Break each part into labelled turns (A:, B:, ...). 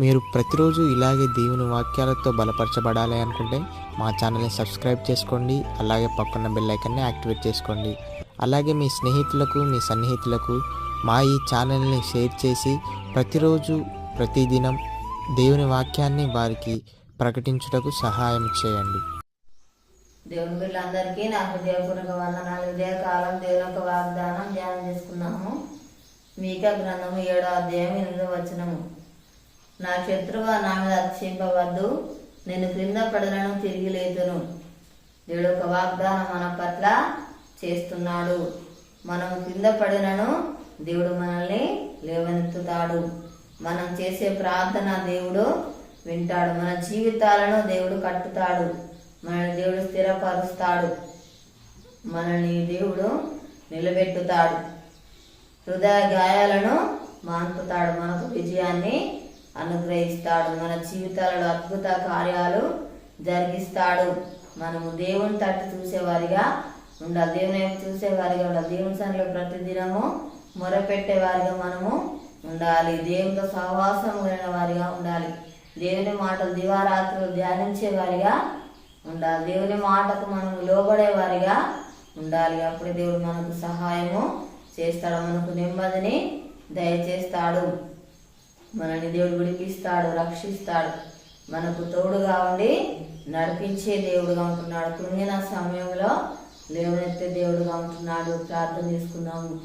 A: మీరు ప్రతిరోజు ఇలాగే దేవుని వాక్యాలతో బలపరచబడాలి అనుకుంటే మా ఛానల్ని సబ్స్క్రైబ్ చేసుకోండి అలాగే పక్కన బెల్ ఐకన్ని యాక్టివేట్ చేసుకోండి. అలాగే మీ స్నేహితులకు మీ సన్నిహితులకు మా ఈ ఛానల్ని షేర్ చేసి ప్రతిరోజు ప్రతిదినం దేవుని వాక్యాన్ని వారికి ప్రకటించుటకు సహాయం చేయండి.
B: దేవుని బిడ్డలందరికీ నా హృదయపూర్వక వందనాలు. ఇదే కాలం దేవుని యొక్క వాగ్దానం ధ్యానం చేసుకున్నాము. మీక గ్రంథము ఏడో అధ్యాయం ఎనిమిదో వచనము. నా శత్రువు నా మీద అతిశయింపవద్దు. నేను క్రింద పడలను తిరిగి లేదును దేవుడు ఒక వాగ్దానం మన పట్ల చేస్తున్నాడు. మనం క్రింద పడినను దేవుడు మనల్ని లేవనెత్తుతాడు. మనం చేసే ప్రార్థన దేవుడు వింటాడు. మన జీవితాలను దేవుడు కట్టుతాడు. మనల్ని దేవుడు స్థిరపరుస్తాడు. మనల్ని దేవుడు నిలబెట్టుతాడు. హృదయ గాయాలను మాన్పుతాడు. మనకు విజయాన్ని అనుగ్రహిస్తాడు. మన జీవితాలలో అద్భుత కార్యాలు జరిగిస్తాడు. మనము దేవుని తట్టు చూసేవారిగా ఉండాలి. దేవుని వైపు చూసేవారిగా ఉండాలి. దేవుని సన్నిలో ప్రతిదినము మొరపెట్టేవారిగా మనము ఉండాలి. దేవునితో సహవాసం కలిగిన వారిగా ఉండాలి. దేవుని మాటలు దివారాత్రులు ధ్యానించే వారిగా ఉండాలి. దేవుని మాటకు మనం లోబడే వారిగా ఉండాలి. అప్పుడు దేవుడు మనకు సహాయము చేస్తాడు. మనకు నెమ్మదిని దయచేస్తాడు. మనల్ని దేవుడు విడిపిస్తాడు రక్షిస్తాడు. మనకు తోడుగా ఉండి నడిపించే దేవుడుగా ఉంటున్నాడు. కృంగిన సమయంలో లేవనెత్తే దేవుడుగా ఉంటున్నాడు. ప్రార్థన చేసుకున్నాము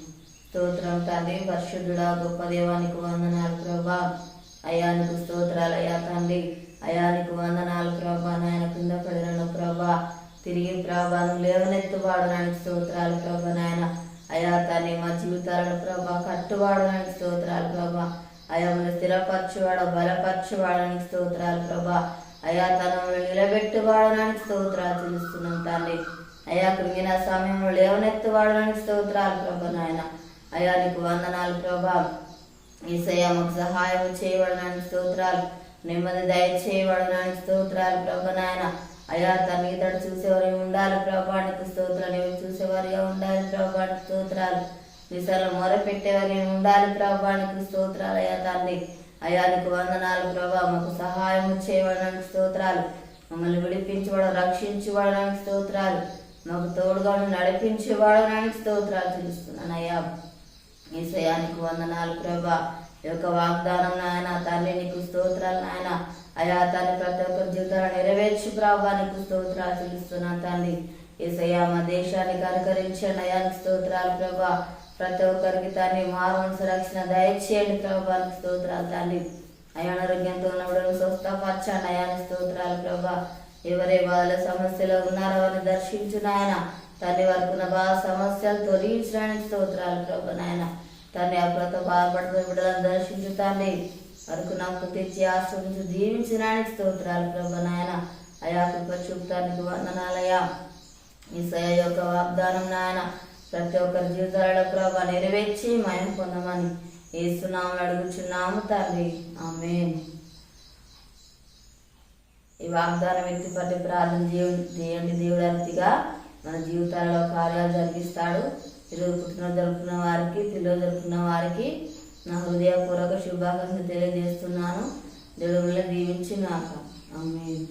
B: స్తోత్రం తండ్రి పరిశుద్ధుడా గొప్ప దేవానికి వందనాలు ప్రభా. అయానికి స్తోత్రాలు. అయ్యా తండ్రి అయానికి వందనాలు ప్రభా. నాయన కింద పడినను ప్రభా. తిరిగి ప్రభాను నువ్వు లేవనెత్తువాడు నాయన. స్తోత్రాలు ప్రభా నాయన. అయా తండ్రి మా జీవితాలను ప్రభా కట్టువాడు నాయన. స్తోత్రాలు ప్రభా. స్థిరపరచువాడు బలపరచువాడని స్తోత్రాలు ప్రభా. అయా తనములు నిలబెట్టువాడడానికి స్తోత్రాలు తెలుస్తున్నాం తండ్రి. అయా కృంగిన సమయంలో లేవనెత్తువాడడానికి స్తోత్రాలు ప్రభా నాయన. అయా నీకు వందనాలు ప్రభా. ఈసయ మాకు సహాయం చేయబడడానికి స్తోత్రాలు నెమ్మది దయచేయబడడానికి స్తోత్రాలు ప్రభా నాయన. అయా తన ఇతడు చూసేవారు ఉండాలి ప్రభానికి స్తోత్రాలు ఎవరు చూసేవారిగా ఉండాలి ప్రభానికి స్తోత్రాలు. విసలు మొర పెట్టేవారి ఉండాలి ప్రభానికి స్తోత్రాలు అయ్యా తండ్రి. అయానికి వందనాలు ప్రభా. మాకు సహాయం చేయడానికి స్తోత్రాలు. మమ్మల్ని విడిపించబడ రక్షించబడడానికి స్తోత్రాలు. మాకు తోడుగా ఉండి నడిపించబడడానికి స్తోత్రాలు తెలుస్తున్నాను అయ్యా. ఈసయానికి వందనాలు ప్రభా. ఈ యొక్క వాగ్దానం నాయన తల్లి నీకు స్తోత్రాలు నాయన. అయా తల్లి ప్రతి ఒక్కరి జీవితాలను నెరవేర్చి ప్రభా నీకు స్తోత్రాలు తెలుస్తున్నాను తండ్రి. ఏసయ్యా మా దేశానికి అనుకరించండి అయానికి స్తోత్రాలు ప్రభా. ప్రతి ఒక్కరికి తండ్రి మారుమనసు రక్షణ దయచేయండి ప్రభానికి స్తోత్రాలు తండ్రి. అనారోగ్యంతో ఉన్నప్పుడు స్వస్థపరచండి. అయాని స్తోత్రాలు ప్రభా. ఎవరే బాధల సమస్యలో ఉన్నారో వారిని దర్శించిన ఆయన తండ్రి వారికి ఉన్న బాధ సమస్యలు తొలగించడానికి స్తోత్రాలు ప్రభా నాయన. తండ్రి అప్పులతో బాధపడుతున్న బిడ్డలను దర్శించు తండ్రి. వరకు నాకు తెచ్చి ఆశ్రమించి దీవించడానికి స్తోత్రాలు ప్రభా నాయన. అయా కృప చూపుతానికి వందనాలయ్యా. ఈ సయ యొక్క వాగ్దానం నాయన. ప్రతి ఒక్కరి జీవితాలలో ప్రభా నెరవేర్చి మయం పొందమని ఏసునామని అడుగుచున్నాము తల్లి ఆమె ఈ వాగ్దానం ఎత్తి పట్టి ప్రార్థన చేయ- చేయండి దేవుడు అతిగా మన జీవితాలలో కార్యాలు జరిగిస్తాడు. ఈరోజు పుట్టిన జరుపుకున్న వారికి పిల్లలు జరుపుకున్న వారికి నా హృదయపూర్వక శుభాకాంక్షలు తెలియజేస్తున్నాను. దేవుడు దీవించి నాక ఆమె